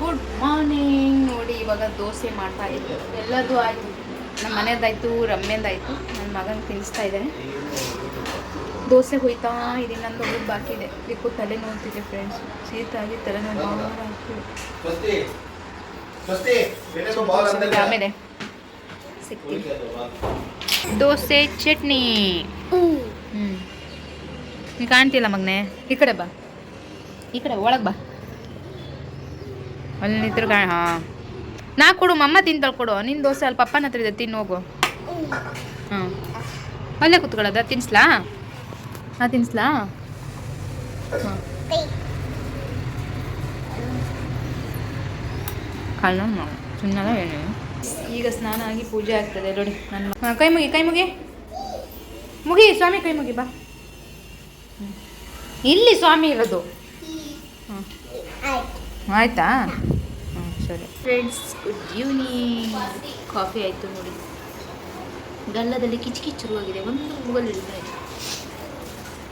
Good morning ನೋಡಿ ಇವಾಗ ದೋಸೆ ಮಾಡ್ತಾ ಇದ್ದು. ಎಲ್ಲದೂ ಆಯಿತು. ನಮ್ಮ ಮನೆಯದಾಯ್ತು ರಮ್ಯಂದಾಯಿತು. ನನ್ನ ಮಗನ ತಿನ್ನಿಸ್ತಾ ಇದ್ದೇನೆ ದೋಸೆ ಹೋಯ್ತಾ ಇದೀನಿ. ನಂದು ಒಬ್ಬ ಬಾಕಿ ಇದೆ. ಬಿಕ್ಕು ತಲೆ ನೋಡ್ತಿದ್ದೆ ಫ್ರೆಂಡ್ಸ್ ಶೀತಾಗಿ ತಲೆ ನೋವು ಅಂದಲ್ಲ. ಆಮೇಲೆ ಸಿಗ್ತೀನಿ. ದೋಸೆ ಚಟ್ನಿ. ಹ್ಞೂ ಕಾಣ್ತಿಲ್ಲ ಮಗನೇ. ಈ ಕಡೆ ಬಾ. ಈ ಕಡೆ ಒಳಗೆ ಬಾ. ಅಲ್ಲಿ ಹಾ ಹಾಂ. ನಾ ಕೊಡು, ಮಮ್ಮ ತಿಂತಾಳೆ ಕೊಡು. ನಿನ್ನ ದೋಸೆ ಅಲ್ಲಿ ಪಪ್ಪನ ಹತ್ರ ಇದೆ ತಿನ್ನು ಹೋಗು. ಹಾಂ ಅಲ್ಲೇ ಕುತ್ಕೊಳ್ಳೋದ? ತಿನ್ಸ್ಲಾ? ನಾ ತಿನ್ಸ್ಲಾ? ಹಾಂ ಕಳ್ಳ ಸುಮ್ಮನೆ ಹೇಳಿ. ಈಗ ಸ್ನಾನ ಆಗಿ ಪೂಜೆ ಆಗ್ತದೆ, ನೋಡಿ ನನ್ನ ಹಾಂ, ಕೈ ಮುಗಿ ಕೈ ಮುಗಿ. ಮುಗಿ, ಸ್ವಾಮಿ, ಕೈ ಮುಗಿ, ಬಾ. ಇಲ್ಲಿ ಸ್ವಾಮಿ ಇರೋದು. ಆಯ್ತಾ? ಹ್ಞೂ ಸರಿ ಫ್ರೆಂಡ್ಸ್ ಗುಡ್ ಈವ್ನಿಂಗ್ ಕಾಫಿ ಆಯಿತು ನೋಡಿ. ಗಲ್ಲದಲ್ಲಿ ಕಿಚ್ ಕಿಚ್ ಶುರುವಾಗಿದೆ. ಒಂದು ಮೂಗಲ್ಲಿ ಇಳಿದ್ರೆ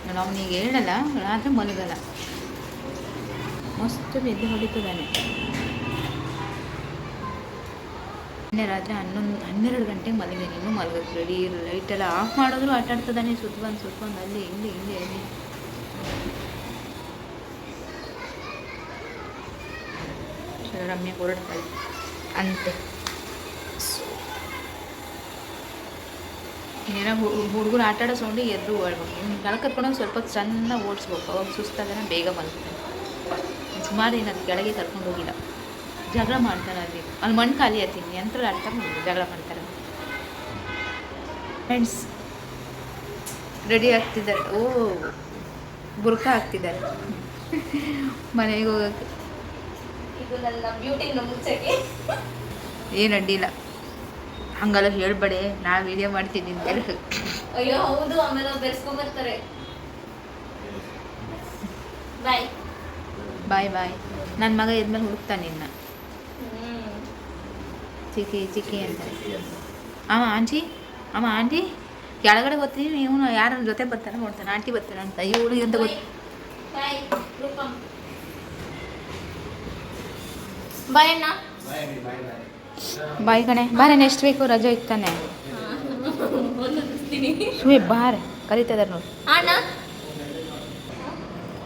ನಾನು ಅವನಿಗೆ ಹೇಳಲ್ಲ, ಆದರೆ ಮಲಗಲ್ಲ. ಮಸ್ತ್ ಎದ್ದು ಹೊಡಿತದಾನೆ ನಿನ್ನೆ ರಾತ್ರಿ ಹನ್ನೊಂದು, ಹನ್ನೆರಡು ಗಂಟೆಗೆ ಮಲಗಿದೆ ಇನ್ನೂ ಮಲಗಕ್ಕೆ ರೆಡಿ ಲೈಟೆಲ್ಲ ಆಫ್ ಮಾಡಿದ್ರು ಆಟಾಡ್ತದಾನೆ ಸುತ್ತ ಬಂದು ಅಲ್ಲಿ, ಇಲ್ಲಿ ಇಲ್ಲಿ ಸರಿ, ಹೊರಡ್ತಾ ಹೊರಡ್ತಾಳೆ ಅಂತೆ. ಏನೋ ಹುಡುಗರು ಆಟ ಆಡೋ ಸೌಂಡು ಎದ್ರು ಓಡ್ಬೇಕು. ಇವ್ನು ಗಣ ಕರ್ಕೊಂಡೋಗಿ ಸ್ವಲ್ಪ ಚೆನ್ನಾಗಿ ಓಡಿಸ್ಬೇಕು. ಅವಾಗ ಸುಸ್ತಾಗನ ಬೇಗ ಬಂತು ಸುಮಾರು ಏನು ಅದು ಕೆಳಗೆ ಕರ್ಕೊಂಡು ಹೋಗಿಲ್ಲ. ಜಗಳ ಮಾಡ್ತಾರೆ ಅಲ್ಲಿ. ಅಲ್ಲಿ ಮಣ್ಣು ಖಾಲಿ ಆತೀನಿ ಯಂತ್ರ ಆಡ್ತಾರೆ ನೋಡಿ ಜಗಳ ಮಾಡ್ತಾರೆ. ಫ್ರೆಂಡ್ಸ್ ರೆಡಿ ಆಗ್ತಿದ್ದಾರೆ. ಓ ಬುರ್ಕ ಹಾಕ್ತಿದ್ದಾರೆ ಮನೆಗೆ ಹೋಗೋಕ್ಕೆ. ಇದು ನನ್ನ ಬ್ಯೂಟಿ ಮುಚ್ಚಕ್ಕೆ. ಏನು ಅಡ್ಡಿಲ್ಲ. ಹಂಗಲ್ಲ ಹೇಳ್ಬೇಡಿ. ನಾ ವಿಡಿಯೋ ಮಾಡ್ತೀನಿ ಅಯ್ಯೋ ಹೌದು ಆಮೇಲೆ ಬೆರೆಸ್ಕೊಂಬರ್ತಾರೆ. ಬಾಯ್ ಬಾಯ್ ಬಾಯ್ ನನ್ನ ಮಗ ಇದ್ಮೇಲೆ ಹುಡುಕ್ತಾನೆ ನಿನ್ನ ಚಿಕ್ಕಿ ಚಿಕ್ಕಿ ಅಂತ. ಅವ ಆಂಟಿ? ಅವ ಆಂಟಿ? ಕೆಳಗಡೆ ಗೊತ್ತೀನಿ ಇವನು ಯಾರ ಜೊತೆ ಬರ್ತಾನೆ ನೋಡ್ತಾನೆ ಆಂಟಿ ಬರ್ತಾನೆ ಅಂತ. ಇವಳು ಅಂತ ಗೊತ್ತು ಬಾಯ್ ಅಣ್ಣ ಬಾಯ್ ಕಣೆ. ಬಾರೆ ನೆಕ್ಸ್ಟ್ ವೀಕು ರಜೆ ಇತ್ತಾನೆ? ಸುಮ್ಮನೆ ಬಾರೆ. ಕರೀತದಾರೆ ನೋಡಿ. ಅಣ್ಣ?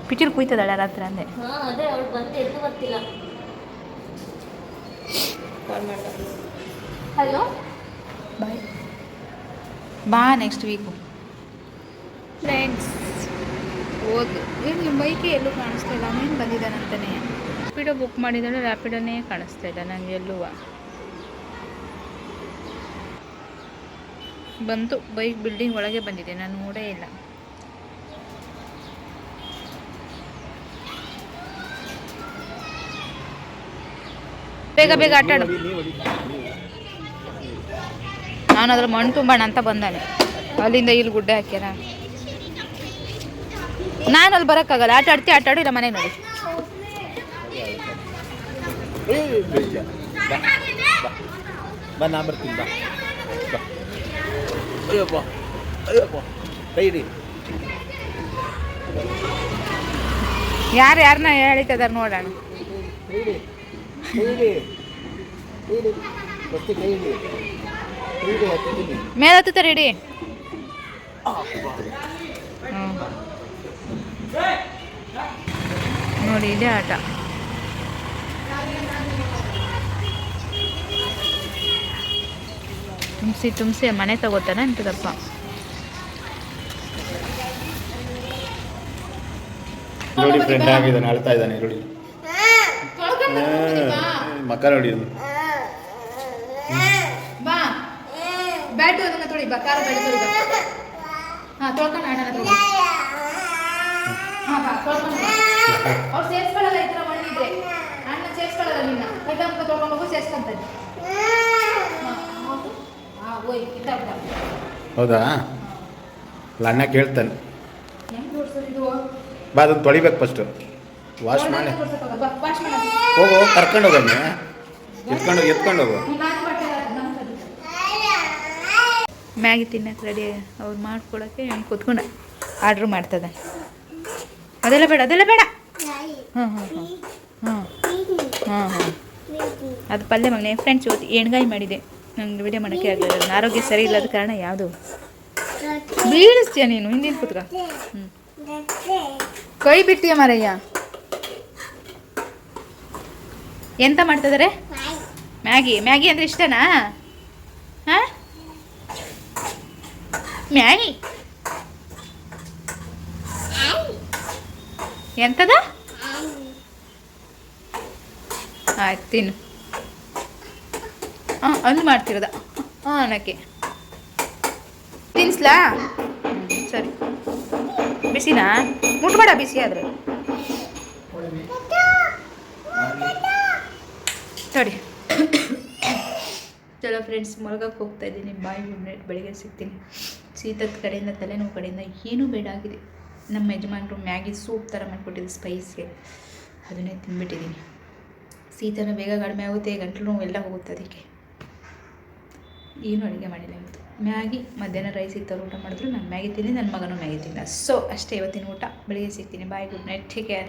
ಪಿಚರ್ ಕುಯ್ತದಳ ರಾತ್ರಿ ಅಂದೆ. Hello bye. ಬಾ ನೆಕ್ಸ್ಟ್ ವೀಕು ಫ್ರೆಂಡ್ಸ್ ಓದು. ಏನು ಬೈಕೆ ಎಲ್ಲೂ ಕಾಣಿಸ್ತಿಲ್ಲ ಅವನೇನು ಬಂದಿದ್ದಾನಂತಾನೆ. ರ್ಯಾಪಿಡೋ ಬುಕ್ ಮಾಡಿದ್ದಾಳೆ ರ್ಯಾಪಿಡೋನೇ ಕಾಣಿಸ್ತಾ ಇಲ್ಲ ನನಗೆ ಎಲ್ಲೂ ಬಂತು ಬೈಕ್ ಬಿಲ್ಡಿಂಗ್ ಒಳಗೆ ಬಂದಿದೆ, ನಾನು ನೋಡೇ ಇಲ್ಲ. ಬೇಗ ಬೇಗ ಆಟಾಡು ನಾನು ಅದ್ರ ಮಣ್ಣು ತುಂಬೋಣ ಅಂತ ಬಂದಾನೆ. ಅಲ್ಲಿಂದ ಇಲ್ಲಿ ಗುಡ್ಡೆ ಹಾಕ್ಯಾರ. ನಾನು ಅಲ್ಲಿ ಬರೋಕ್ಕಾಗಲ್ಲ. ಆಟ ಆಡ್ತಿ, ಆಟ ಆಡು, ಇಲ್ಲ ಮನೆ ನೋಡಿ. ಬಾ, ಬಾ. ಬಾ ನಾ ಬರ್ತೀನಿ ಬಾ ಬಾ ಅಯ್ಯಪ್ಪ ಅಯ್ಯಪ್ಪ ಕೈ ಹಿಡಿ ಯಾರು ಯಾರನ್ನ ಹೇಳಿತದಾರ ನೋಡೋಣ ಕೈ ಹಿಡಿ ಕೈ ಹಿಡಿ ಕೈ ಹಿಡಿ ಸ್ವಸ್ತಿ ಕೈ ಹಿಡಿ ಕೈ ಹಿಡಿ ಹತ್ತಿದ್ದೀನಿ ಮೇಲೆ ಹತ್ತುತ್ತಾರೆ ಇಡಿ ಹ್ಞೂ ನೋಡಿ ಇದೇ ಆಟ ತುಂಬಿಸಿ ತುಂಬಿಸಿ ಮನೆ ತಗೋತಾನೆ ಅಂತದಪ್ಪ ನೋಡಿ ಫ್ರೆಂಡ್ ಆಗಿದ್ದಾನೆ ಅಳ್ತಾ ಇದ್ದಾನೆ ನೋಡಿ. ಮಕ್ಕ ನೋಡಿ ಅದು. ಬಾ. ಬ್ಯಾಟು ಅದನ್ನ ತೊಳಿ ಬಾ ಕಾರ ಬ್ಯಾಟ್ ತೊಳಿ ಬಾ. ಹಾ ತೊಳ್ಕೊಂಡು ಹಾ ಹಾಂ ಬಾ ತೊಳ್ಕೊಂಡು ಬಾ. ಅವ್ರು ಸೇರ್ಸ್ಕೊಳ್ಳಲ್ಲ ಈ ಥರ ಮಣ್ಣಿದ್ರೆ ಅಣ್ಣ ಸೇರ್ಸ್ಕೊಳ್ಳಲ್ಲ ನಿನ್ನ ಕೈಗ ಮುಖ ತೊಳ್ಕೊಂಡು ಹೋಗು ಸೇರ್ಸ್ಕೊಂತಾನೆ ಹಾಂ ಓಯ್ ಕಿತ್ತಾಡ್ತಾ ಹೌದಾ? ಅಲ್ಲ ಅಣ್ಣ ಕೇಳ್ತಾನೆ. ಬಾ ಅದನ್ನು ತೊಳಿಬೇಕು ಫಸ್ಟು ವಾಶ್ ಮಾಡಿ. ಹೋಗು ಕರ್ಕೊಂಡು ಹೋಗಮ್ಮೆ ಎತ್ಕೊಂಡು ಎತ್ಕೊಂಡು ಹೋಗು. ಮ್ಯಾಗಿ ತಿನ್ನಕ್ಕೆ ರೆಡಿ ಅವ್ರು ಮಾಡ್ಕೊಡೋಕ್ಕೆ ಕೂತ್ಕೊಂಡು. ಆರ್ಡ್ರ್ ಮಾಡ್ತದೆ. ಅದೆಲ್ಲ ಬೇಡ ಅದೆಲ್ಲ ಬೇಡ. ಹಾಂ ಹಾಂ ಹಾಂ ಹಾಂ ಹಾಂ ಹಾಂ ಅದು ಪಲ್ಯ ಮಗನೇ ಫ್ರೆಂಡ್ಸ್ ಇವತ್ತು ಎಣ್ಗಾಯಿ ಮಾಡಿದೆ. ನಂಗೆ ವಿಡಿಯೋ ಮಾಡೋಕ್ಕೆ ಆಗಲಿಲ್ಲ. ನನ್ನ ಆರೋಗ್ಯ ಸರಿ ಇಲ್ಲದ ಕಾರಣ ಯಾವುದು? ಬೀಳಿಸ್ತೀಯ ನೀನು, ಹಿಂದಿನ ಕೂತ್ಕ ಹ್ಞೂ ಕೈ ಬಿಡ್ತೀಯ ಮಾರಯ್ಯ? ಎಂತ ಮಾಡ್ತಿದ್ದಾರೆ ಮ್ಯಾಗಿ. ಮ್ಯಾಗಿ ಅಂದರೆ ಇಷ್ಟನಾ? ಹಾಂ? ಮ್ಯಾಗಿ? ಎಂತದ? ಆಯ್ತು, ತಿನ್ನು. ಹಾಂ ಅಲ್ಲಿ ಮಾಡ್ತಿರೋದ. ಹಾಂ ಅನ್ನಕ್ಕೆ. ತಿನ್ಸ್ಲಾ? ಸರಿ. ಬಿಸಿನಾ? ಮುಟ್ಬೇಡ ಬಿಸಿ ಆದರೆ. ತಡಿ. ಚಲೋ ಫ್ರೆಂಡ್ಸ್ ಮಲಗಕ್ಕೆ ಹೋಗ್ತಾ ಇದ್ದೀನಿ. ಬಾಯಿ ಮಿನಿಟ್ ನೈಟ್ ಬೆಳಿಗ್ಗೆ ಸಿಗ್ತೀನಿ. ಶೀತದ ಕಡೆಯಿಂದ, ತಲೆನೋವು ಕಡೆಯಿಂದ ಏನೂ ಬೇಡ ಆಗಿದೆ. ನಮ್ಮ ಯಜಮಾನರು ಮ್ಯಾಗಿ ಸೂಪ್ ಥರ ಮಾಡಿಕೊಟ್ಟಿದ್ದು ಸ್ಪೈಸ್ಗೆ ಅದನ್ನೇ ತಿಂದ್ಬಿಟ್ಟಿದ್ದೀನಿ ಶೀತನೂ ಬೇಗ ಕಡಿಮೆ ಆಗುತ್ತೆ, ಗಂಟಲು ನೋವು ಎಲ್ಲ ಹೋಗುತ್ತೆ ಅದಕ್ಕೆ. ಏನು ಅಡುಗೆ ಮಾಡಿಲ್ಲ ಇವತ್ತು? ಮ್ಯಾಗಿ, ಮಧ್ಯಾಹ್ನ ರೈಸ್ ಇತ್ತವ್ರು ಊಟ ಮಾಡಿದ್ರು. ನಾನು ಮ್ಯಾಗಿ ತಿನ್ನಿ ನನ್ನ ಮಗನೂ ಮ್ಯಾಗಿ ತಿಂದ. ಸೊ ಅಷ್ಟೇ ಇವತ್ತಿನ ಊಟ. ಬೆಳಿಗ್ಗೆ ಸಿಗ್ತೀನಿ. Bye good night take care